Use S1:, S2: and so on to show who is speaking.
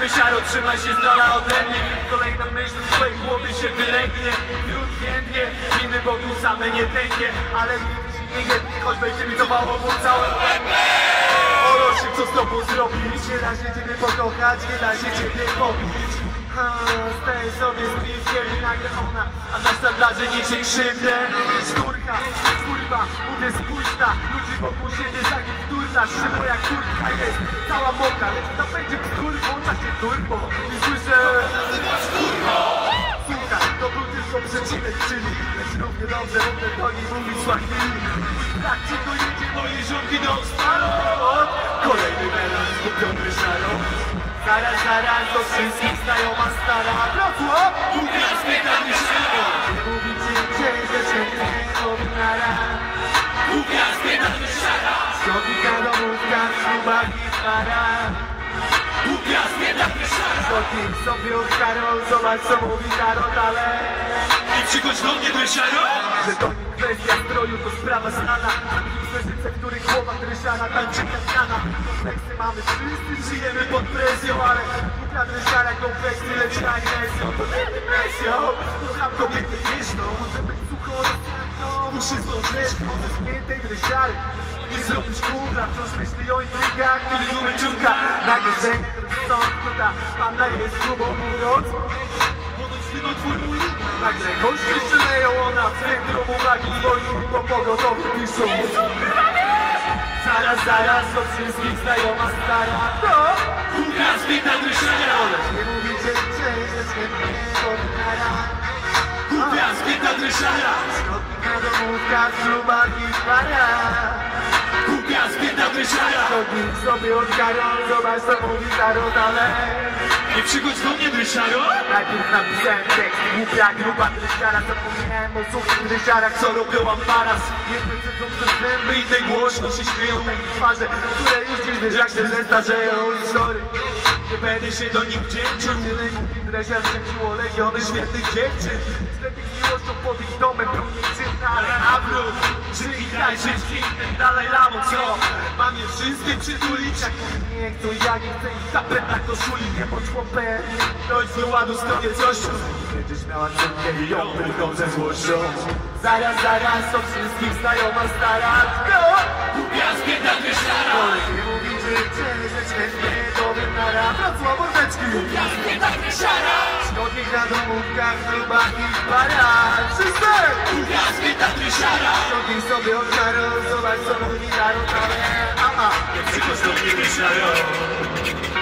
S1: Dobry siaro, trzymaj się z dala ode mnie. Kolejna myśl w swojej głowy się wylegnie. Wrót więdnie, inny bogu same nie tęgnie Ale nie choć będzie mi to mało po całym łebie! Co z tobą zrobić? Nie da się ciebie pokochać, nie da się ciebie pobić. Ha, Staję sobie z bliskiem i nagle ona A na standardzie niczym krzywdę. Skórka Szturka, kurwa, mówię spójrzna Ludzi wokół siebie zanim wturnasz Szybko jak kurtka jest. Cała mokra Lecz to będzie kurwą, tak się turbo. I słyszę Słuchaj, to był tylko przecinek, czyli Lecz równie dobrze równe to nie mówi Swahili Tak ci to jedzie, moje żonki do spalo Kolejny melan skupiony szaro Zaraz, zaraz, do wszystkich znajoma stara. Wrocław! Mówię, spytam mi sobie zobacz co mówi Karol dalej
S2: I do mnie,
S1: że to nie kwestia stroju, to sprawa znana w których głowa dreszana, tańczy kamiana Kompleksy mamy wszyscy, żyjemy pod presją Ale głupia dreszara, kompleksy, lecz agresją To nie depresją, zdążyć Może spiętej dreszary nie zrobisz kubra, wciąż myśli o intrygach, kiedy numer ciunka Nagle zęk, rozsądku, ta panna jest grubą mówiąc. Nagle gości przyleją ona w centrum uwagi Swoim po pogotowi piszą. Zaraz, zaraz, do wszystkich znajoma stara. To
S2: Mówię, spytam Ryszara!
S1: Lecz nie
S2: Mówię, spytam Ryszara!
S1: Zgodnika domówka, w ślubach i para
S2: Mówię, spytam Ryszara!
S1: Zgodnik sobie od Karol, zobacz co mówi Karol dalej
S2: Nie przychodź do mnie, Ryszaro!
S1: Najpierw napisałem tekst, głupia gruba drysiara Zapomniałem o suchych drysiarach, co robią ambaras Jedne siedzą przez zęby, inne głośno się śmieją Takie twarze, które już dziś wiesz jak się zestarzeją I sorry, nie będę się do nich wdzięczył. Tyle głupich dresiar szczęciło legiony świetnych dziewczyn. Zletych miłością pod ich domem nieczynny, ale nawrót Żyj i daj żyć pięknym dalej lamo, co? Mam je wszystkie przytulić, jak nie chcą Ja nie chcę ich tapet na koszuli, nie bądź chłopem Dojdź do ładu z kobiecością Będziesz miała córkę i ją tylko ze złością Zaraz, zaraz, to wszystkich znajoma stara. Go!
S2: Mówię, spytam Ryszara!
S1: Kolej nie mówi, że chce, wynara Wrocław, mordeczki!
S2: Spytam Ryszara!
S1: Zgodnik na domówkach, klubach i barach Wszyscy!
S2: Mówię, spytam Ryszara!
S1: Zgodnik sobie od Karol, zobacz co mówi naród, ale... Aha!
S2: Nie przychodź do mnie, Ryszaro!